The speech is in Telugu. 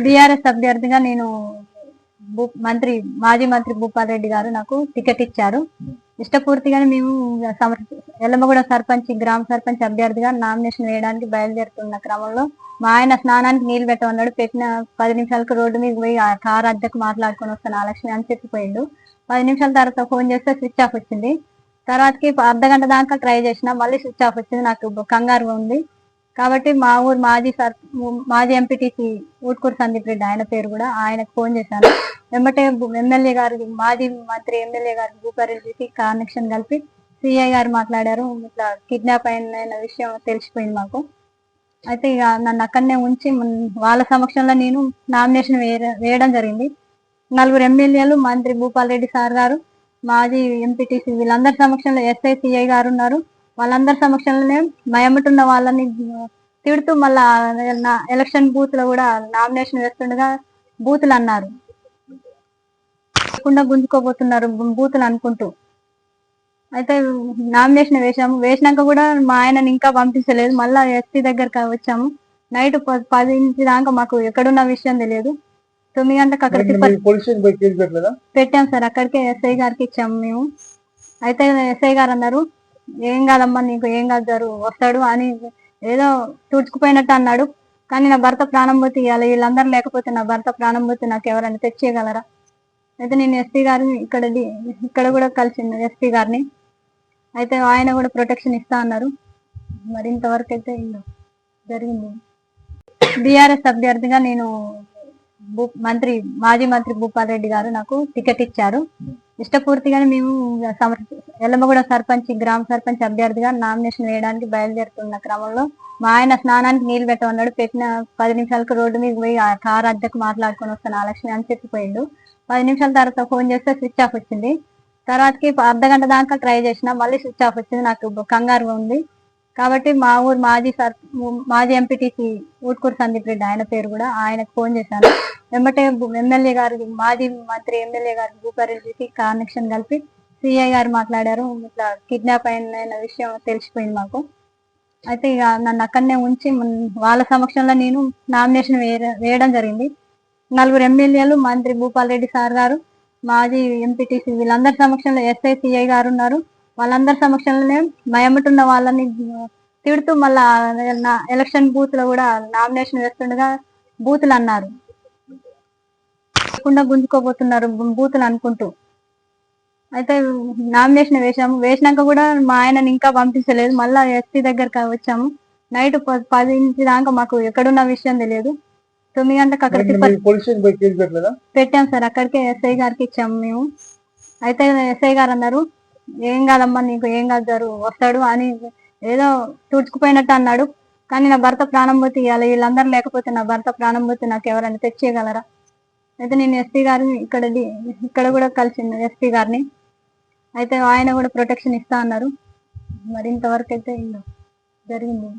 బీఆర్ఎస్ అభ్యర్థిగా నేను భూ- మంత్రి మాజీ మంత్రి భూపాల్ రెడ్డి గారు నాకు టికెట్ ఇచ్చారు. ఇష్టపూర్తిగానే మేము సమర్- ఎల్లమ్మగూడ సర్పంచ్ గ్రామ సర్పంచ్ అభ్యర్థిగా నామినేషన్ వేయడానికి బయలుదేరుతున్న క్రమంలో మా ఆయన స్నానానికి నీళ్ళు పెట్టమన్నాడు. పెట్టిన పది నిమిషాలకు రోడ్డు మీద పోయి ఆ కార్ అద్దెకు మాట్లాడుకొని వస్తాను ఆ లక్ష్మి అని చెప్పిపోయిండు. పది నిమిషాల తర్వాత ఫోన్ చేస్తే స్విచ్ ఆఫ్ వచ్చింది. తర్వాతకి అర్ధ గంట దాకా ట్రై చేసిన మళ్ళీ స్విచ్ ఆఫ్ వచ్చింది. నాకు కంగారుగా ఉంది. కాబట్టి మా ఊరు మాజీ సర్ మాజీ ఎంపీటీసీ ఊట్కూరు సందీప్ రెడ్డి ఆయన పేరు కూడా ఆయనకు ఫోన్ చేశాను. వెంబటే ఎమ్మెల్యే గారికి మాజీ మంత్రి ఎమ్మెల్యే గారు భూపారెడ్డికి కనెక్షన్ కలిపి సిఐ గారు మాట్లాడారు. ఇట్లా కిడ్నాప్ అయిన విషయం తెలిసిపోయింది మాకు. అయితే ఇక నన్ను అక్కడనే ఉంచి వాళ్ళ సమక్షంలో నేను నామినేషన్ వేయడం జరిగింది. నలుగురు ఎమ్మెల్యేలు మంత్రి భూపాల్ రెడ్డి సార్ గారు మాజీ ఎంపీటీసీ వీళ్ళందరి సమక్షంలో ఎస్ఐ సిఐ గారు ఉన్నారు. వాళ్ళందరి సమక్షంలోనే మయమటున్న వాళ్ళని తిడుతూ మళ్ళా ఎలక్షన్ బూత్లో కూడా నామినేషన్ వేస్తుండగా బూతులు అన్నారు లేకుండా గుంజుకోబోతున్నారు బూతులు అనుకుంటూ. అయితే నామినేషన్ వేసాము వేసినాక కూడా మా ఆయనని ఇంకా పంపించలేదు. మళ్ళా ఎస్పీ దగ్గరకు వచ్చాము. నైట్ పది నుంచి దాకా మాకు ఎక్కడున్న విషయం తెలియదు. తొమ్మిది గంటలకు అక్కడ తిప్ప పోలీస్ స్టేషన్ పోయి కేసు పెట్టలేదా? పెట్టాం సార్. అక్కడికే ఎస్ఐ గారికి ఇచ్చాము మేము. అయితే ఎస్ఐ గారు అన్నారు ఏం కాదమ్మా నీకు ఏం కాదు గారు వస్తాడు అని ఏదో తుడుచుకుపోయినట్టు అన్నాడు. కానీ నా భర్త ప్రాణం పోతే ఇవ్వాలి వీళ్ళందరూ లేకపోతే నా భర్త ప్రాణం పోతే నాకు ఎవరైనా తెచ్చేయగలరా? అయితే నేను ఎస్పీ గారిని ఇక్కడ ఇక్కడ కూడా కలిసింది ఎస్పీ గారిని. అయితే ఆయన కూడా ప్రొటెక్షన్ ఇస్తా అన్నారు. మరి ఇంతవరకు అయితే జరిగింది. బీఆర్ఎస్ అభ్యర్థిగా నేను భూ- మంత్రి మాజీ మంత్రి భూపాల్ రెడ్డి గారు నాకు టికెట్ ఇచ్చారు. ఇష్టపూర్తిగానే మేము సమర్- ఎల్లమ్మగూడ సర్పంచ్ గ్రామ సర్పంచ్ అభ్యర్థిగా నామినేషన్ వేయడానికి బయలుదేరుతున్న క్రమంలో మా ఆయన స్నానానికి నీళ్ళు పెట్టమన్నాడు. పెట్టిన పది నిమిషాలకు రోడ్డు మీద పోయి ఆ కార్ అద్దెకు మాట్లాడుకొని వస్తాను ఆ లక్ష్మి అని చెప్పిపోయిండు. పది నిమిషాల తర్వాత ఫోన్ చేస్తే స్విచ్ ఆఫ్ వచ్చింది. తర్వాతకి అర్ధ గంట దాకా ట్రై చేసిన మళ్ళీ స్విచ్ ఆఫ్ వచ్చింది. నాకు కంగారుగా ఉంది. కాబట్టి మా ఊరు మాజీ సర్ మాజీ ఎంపీటీసీ ఊట్కూరు సందీప్ రెడ్డి ఆయన పేరు కూడా ఆయనకు ఫోన్ చేశాను. వెంబటే ఎమ్మెల్యే గారు మాజీ మంత్రి ఎమ్మెల్యే గారు భూపారెడ్డికి కనెక్షన్ కలిపి సిఐ గారు మాట్లాడారు. ఇట్లా కిడ్నాప్ అయిన విషయం తెలిసిపోయింది మాకు. అయితే ఇక నన్ను అక్కడనే ఉంచి వాళ్ళ సమక్షంలో నేను నామినేషన్ వేయ- వేయడం జరిగింది. నలుగురు ఎమ్మెల్యేలు మంత్రి భూపాల్ రెడ్డి సార్ గారు మాజీ ఎంపీటీసీ వీళ్ళందరి సమక్షంలో ఎస్ఐ సిఐ గారు ఉన్నారు. వాళ్ళందరి సమక్షంలోనే మయమటున్న వాళ్ళని తిడుతూ మళ్ళా ఎలక్షన్ బూత్లో కూడా నామినేషన్ వేస్తుండగా బూతులు అన్నారు లేకుండా గుంజుకోబోతున్నారు బూతులు అనుకుంటూ. అయితే నామినేషన్ వేసాము వేసినాక కూడా మా ఆయనని ఇంకా పంపించలేదు. మళ్ళా ఎస్పీ దగ్గరకు వచ్చాము. నైట్ పది నుంచి దాకా మాకు ఎక్కడున్న విషయం తెలియదు. తొమ్మిది గంటలకు అక్కడ పెట్టాం సార్. అక్కడికే ఎస్ఐ గారికి ఇచ్చాము మేము. అయితే ఎస్ఐ గారు అన్నారు ఏం కాదమ్మా నీకు ఏం కాదు గారు వస్తాడు అని ఏదో తుడుచుకుపోయినట్టు అన్నాడు. కానీ నా భర్త ప్రాణం పోతే ఇవ్వాలి వీళ్ళందరూ లేకపోతే నా భర్త ప్రాణం పోతే నాకు ఎవరైనా తెచ్చేయగలరా? అయితే నేను ఎస్పీ గారిని ఇక్కడ ఇక్కడ కూడా కలిసింది ఎస్పీ గారిని. అయితే ఆయన కూడా ప్రొటెక్షన్ ఇస్తా అన్నారు. మరి ఇంతవరకు అయితే జరిగింది.